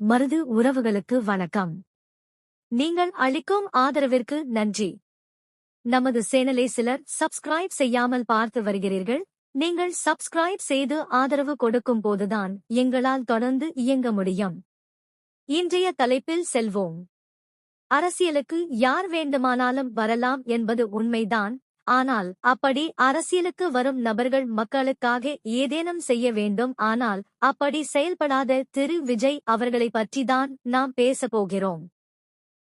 மருது உறவுகளுக்கு வணக்கம். நீங்கள் அளிக்கும் ஆதரவிற்கு நன்றி. நமது சேனலை சிலர் சப்ஸ்கிரைப் செய்யாமல் பார்த்து வருகிறீர்கள். நீங்கள் சப்ஸ்கிரைப் செய்து ஆதரவு கொடுக்கும் போதுதான் எங்களால் தொடர்ந்து இயங்க முடியும். இன்றைய தலைப்பில் செல்வோம். அரசியலுக்கு யார் வேண்டுமானாலும் வரலாம் என்பது உண்மைதான். ஆனால் அப்படி அரசியலுக்கு வரும் நபர்கள் மக்களுக்காக ஏதேனும் செய்ய வேண்டும். ஆனால் அப்படி செயல்படாத திரு. விஜய் அவர்களை பற்றிதான் நாம் பேசப்போகிறோம்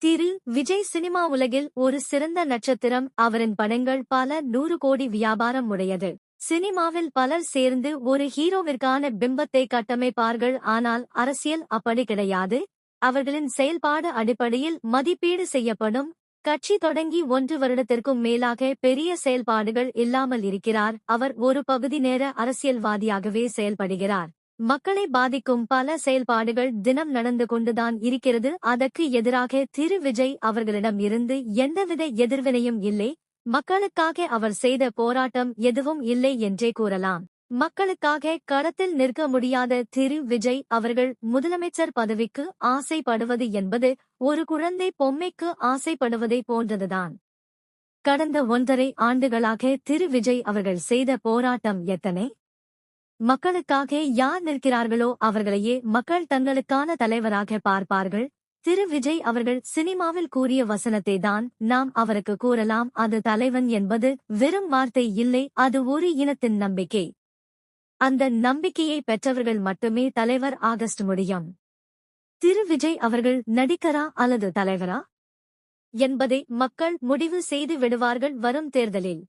திரு. விஜய் சினிமா உலகில் ஒரு சிறந்த நட்சத்திரம். அவரின் படங்கள் பல நூறு கோடி வியாபாரம் உடையது. சினிமாவில் பலர் சேர்ந்து ஒரு ஹீரோவிற்கான பிம்பத்தை கட்டமைப்பார்கள். ஆனால் அரசியல் அப்படி கிடையாது. அவர்களின் செயல்பாடு அடிப்படையில் மதிப்பீடு செய்யப்படும். கட்சி தொடங்கி ஒன்று வருடத்திற்கும் மேலாக பெரிய செயல்பாடுகள் இல்லாமல் இருக்கிறார். அவர் ஒரு பகுதி நேர அரசியல்வாதியாகவே செயல்படுகிறார். மக்களை பாதிக்கும் பல செயல்பாடுகள் தினம் நடந்து கொண்டுதான் இருக்கிறது. அதற்கு எதிராக திரு விஜய் அவர்களிடம் இருந்து எந்தவித எதிர்வினையும் இல்லை. மக்களுக்காக அவர் செய்த போராட்டம் எதுவும் இல்லை என்றே கூறலாம். மக்களுக்காக களத்தில் நிற்க முடியாத திரு விஜய் அவர்கள் முதலமைச்சர் பதவிக்கு ஆசைப்படுவது என்பது ஒரு குழந்தை பொம்மைக்கு ஆசைப்படுவதை போன்றதுதான். கடந்த ஒன்றரை ஆண்டுகளாக திரு விஜய் அவர்கள் செய்த போராட்டம் எத்தனை? மக்களுக்காக யார் நிற்கிறார்களோ அவர்களையே மக்கள் தங்களுக்கான தலைவராக பார்ப்பார்கள். திரு விஜய் அவர்கள் சினிமாவில் கூறிய வசனத்தை தான் நாம் அவருக்கு கூறலாம். அது தலைவன் என்பது வெறும் வார்த்தை இல்லை அது ஒரு இனத்தின் நம்பிக்கை. அந்த நம்பிக்கையை பெற்றவர்கள் மட்டுமே தலைவர் ஆகஸ்ட் முடியும். திரு விஜய் அவர்கள் நடிகரா அல்லது தலைவரா? என்பதை மக்கள் முடிவு செய்து விடுவார்கள் வரும் தேர்தலில்.